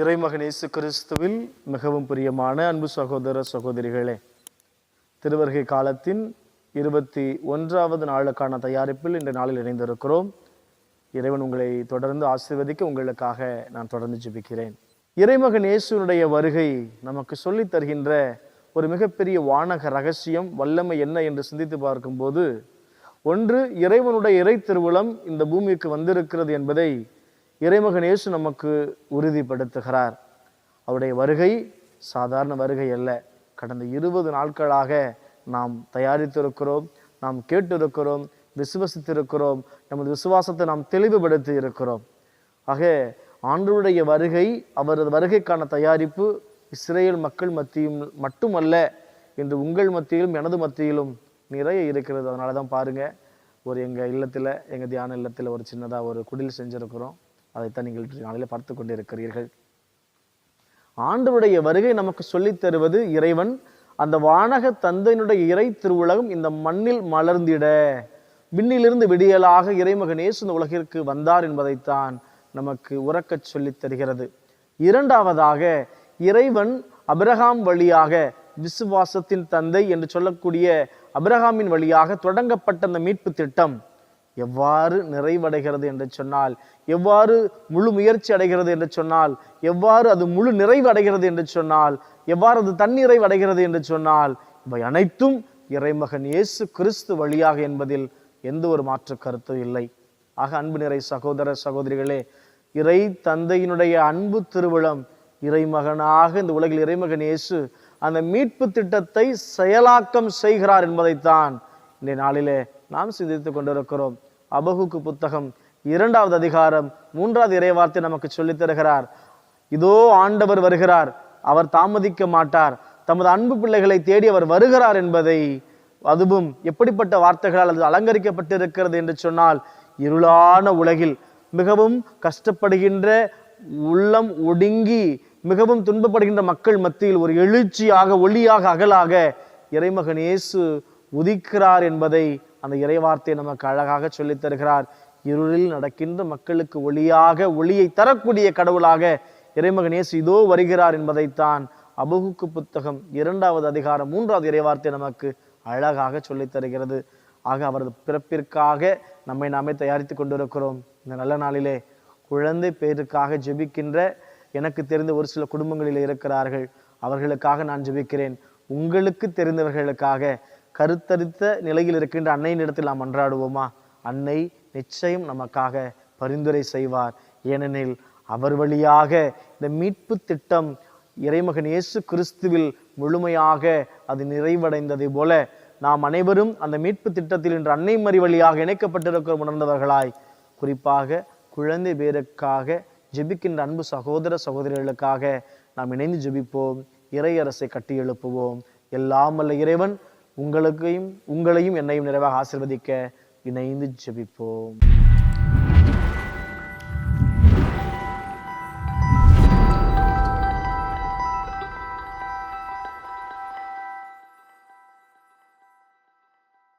இறைமகன் இயேசு கிறிஸ்துவில் மிகவும் பிரியமான அன்பு சகோதர சகோதரிகளே திருவருகை காலத்தின் இருபத்தி ஒன்றாவது நாளுக்கான தயாரிப்பில் இந்த நாளில் இணைந்திருக்கிறோம். இறைவன் உங்களை தொடர்ந்து ஆசீர்வதிக்க உங்களுக்காக நான் தொடர்ந்து ஜெபிக்கிறேன். இறைமகன் இயேசுனுடைய வருகை நமக்கு சொல்லித் தருகின்ற ஒரு மிகப்பெரிய வானக ரகசியம் வல்லமை என்ன என்று சிந்தித்து பார்க்கும்போது ஒன்று இறைவனுடைய இறை திருவுளம் இந்த பூமிக்கு வந்திருக்கிறது என்பதை இறைமகன் இயேசு நமக்கு உறுதிப்படுத்துகிறார். அவருடைய வருகை சாதாரண வருகை அல்ல. கடந்த இருபது நாட்களாக நாம் தயாரித்திருக்கிறோம் நாம் கேட்டிருக்கிறோம் விசுவசித்திருக்கிறோம் நமது விசுவாசத்தை நாம் தெளிவுபடுத்தி இருக்கிறோம். ஆக ஆண்டருடைய வருகை அவரது வருகைக்கான தயாரிப்பு இஸ்ரேல் மக்கள் மத்தியும் மட்டுமல்ல இன்று உங்கள் மத்தியிலும் எனது மத்தியிலும் நிறைய இருக்கிறது. அதனால தான் பாருங்கள் ஒரு எங்கள் இல்லத்தில் எங்கள் தியான இல்லத்தில் ஒரு சின்னதாக ஒரு குடில் செஞ்சுருக்கிறோம். அதைத்தான் நீங்கள் இன்று நாளில் பார்த்து கொண்டிருக்கிறீர்கள். ஆண்டவருடைய வருகை நமக்கு சொல்லித் தருவது இறைவன். அந்த வானக தந்தையினுடைய இறை திருவுலகம் இந்த மண்ணில் மலர்ந்திட. விண்ணிலிருந்து விடியலாக இறைமகனேசு இந்த உலகிற்கு வந்தார் என்பதைத்தான் நமக்கு உறக்கச் சொல்லித் தருகிறது. இரண்டாவதாக இறைவன் அபிரகாம் வழியாக விசுவாசத்தின் தந்தை என்று சொல்லக்கூடிய அபிரகாமின் வழியாக தொடங்கப்பட்ட அந்த மீட்பு திட்டம். எவ்வாறு நிறைவடைகிறது என்று சொன்னால் எவ்வாறு முழு முயற்சி அடைகிறது என்று சொன்னால் எவ்வாறு அது முழு நிறைவு அடைகிறது என்று சொன்னால் எவ்வாறு அது தன்னிறைவு அடைகிறது என்று சொன்னால் இவை அனைத்தும் இறைமகன் இயேசு கிறிஸ்து வழியாக என்பதில் எந்த ஒரு மாற்று கருத்தும் இல்லை. ஆக அன்பு நிறை சகோதர சகோதரிகளே இறை தந்தையினுடைய அன்பு திருவிழம் இறைமகனாக இந்த உலகில் இறைமகன் இயேசு அந்த மீட்பு திட்டத்தை செயலாக்கம் செய்கிறார் என்பதைத்தான் இந்த நாளிலே நாம் சிந்தித்துக் கொண்டிருக்கிறோம். அபகுக்கு புத்தகம் இரண்டாவது அதிகாரம் மூன்றாவது இறைவார்த்தை நமக்கு சொல்லித் தருகிறார். இதோ ஆண்டவர் வருகிறார். அவர் தாமதிக்க மாட்டார். தமது அன்பு பிள்ளைகளை தேடி அவர் வருகிறார் என்பதை அதுவும் எப்படிப்பட்ட வார்த்தைகளால் அது அலங்கரிக்கப்பட்டிருக்கிறது என்று சொன்னால் இருளான உலகில் மிகவும் கஷ்டப்படுகின்ற உள்ளம் ஒடுங்கி மிகவும் துன்பப்படுகின்ற மக்கள் மத்தியில் ஒரு எழுச்சியாக ஒளியாக அகலாக இறைமகன் இயேசு உதிக்கிறார் என்பதை அந்த இறைவார்த்தையை நமக்கு அழகாக சொல்லித் தருகிறார். இருளில் நடக்கின்ற மக்களுக்கு ஒளியாக ஒளியை தரக்கூடிய கடவுளாக இறைமகனேசு இதோ வருகிறார் என்பதைத்தான் அபகுக்கு புத்தகம் இரண்டாவது அதிகாரம் மூன்றாவது இறைவார்த்தை நமக்கு அழகாக சொல்லித் தருகிறது. ஆக அவரது பிறப்பிற்காக நம்மை நாமே தயாரித்து கொண்டிருக்கிறோம். இந்த நல்ல நாளிலே குழந்தை பேருக்காக ஜெபிக்கின்ற எனக்கு தெரிந்த ஒரு சில குடும்பங்களில் இருக்கிறார்கள். அவர்களுக்காக நான் ஜெபிக்கிறேன். உங்களுக்கு தெரிந்தவர்களுக்காக கருத்தரித்த நிலையில் இருக்கின்ற அன்னையின் இடத்தில் நாம் மன்றாடுவோமா அன்னை நிச்சயம் நமக்காக பரிந்துரை செய்வார். ஏனெனில் அவர் வழியாக இந்த மீட்பு திட்டம் இறைமகன் இயேசு கிறிஸ்துவில் முழுமையாக அது நிறைவடைந்ததை போல நாம் அனைவரும் அந்த மீட்பு திட்டத்தில் இன்று அன்னை மறி வழியாக இணைக்கப்பட்டிருக்க உணர்ந்தவர்களாய். குறிப்பாக குழந்தை பேருக்காக ஜெபிக்கின்ற அன்பு சகோதர சகோதரிகளுக்காக நாம் இணைந்து ஜெபிப்போம். இறையரசை கட்டி எழுப்புவோம். எல்லாம் இறைவன் உங்களுக்கையும் உங்களையும் என்னையும் நிறைவாக ஆசிர்வதிக்க இணைந்து ஜெபிப்போம்.